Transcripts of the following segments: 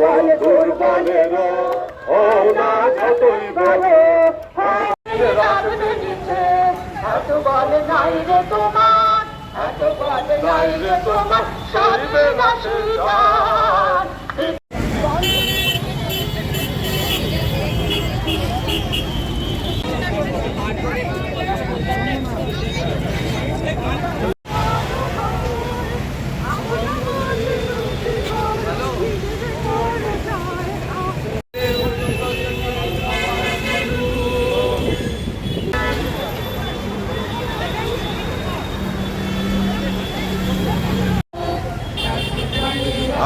বন্ধুর বলের ও না যতই বলো। এত বল নাই রে তোমার এত বল নাই রে তোমার সরবে না সুলতান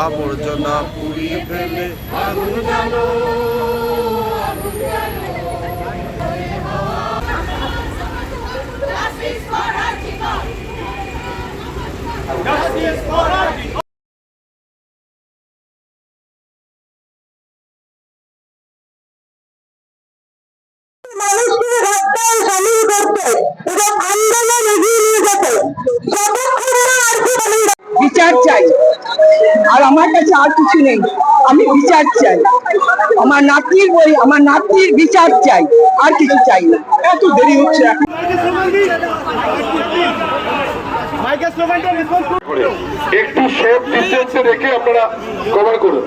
আবর্জনা পুড়িয়ে ফেলে। আগুন জ্বালো। মানুষকে রাস্তায় সামিল করতে এবং আন্দোলন এগিয়ে নিয়ে যেতে। যতক্ষণ না আর কি আমি বিচার চাই। আর আমার কাছে আর কিছু নেই। আমি বিচার চাই। আমার নাতির বই আমার নাতির বিচার চাই। আর কিছু চাই না। এত দেরি হচ্ছে একটু সেফ ডিস্টেন্সে রেখে আপনারা কভার করুন।